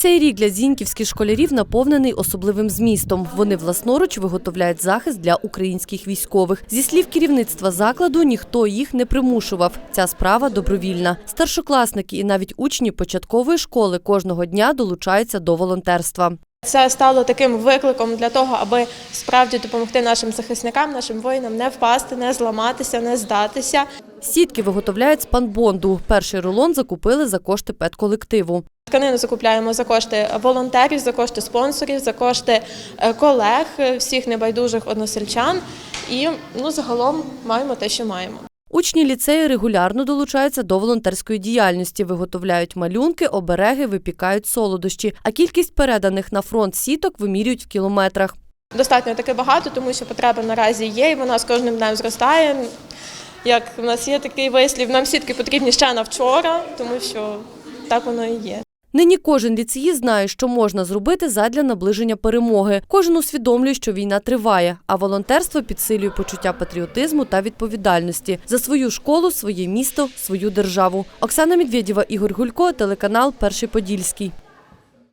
Цей рік для зіньківських школярів наповнений особливим змістом. Вони власноруч виготовляють захист для українських військових. Зі слів керівництва закладу, ніхто їх не примушував. Ця справа добровільна. Старшокласники і навіть учні початкової школи кожного дня долучаються до волонтерства. Це стало таким викликом для того, аби справді допомогти нашим захисникам, нашим воїнам не впасти, не зламатися, не здатися. Сітки виготовляють з панбонду. Перший рулон закупили за кошти педколективу. Тканину закупляємо за кошти волонтерів, за кошти спонсорів, за кошти е, колег, е, всіх небайдужих односельчан. І ну загалом маємо те, що маємо. Учні ліцею регулярно долучаються до волонтерської діяльності, виготовляють малюнки, обереги, випікають солодощі. А кількість переданих на фронт сіток вимірюють в кілометрах. Достатньо таки багато, тому що потреба наразі є, і вона з кожним днем зростає. Як в нас є такий вислів, нам сітки потрібні ще на вчора, тому що так воно і є. Нині кожен ліцеї знає, що можна зробити задля наближення перемоги. Кожен усвідомлює, що війна триває, а волонтерство підсилює почуття патріотизму та відповідальності за свою школу, своє місто, свою державу. Оксана Медведєва, Ігор Гулько, телеканал Перший Подільський.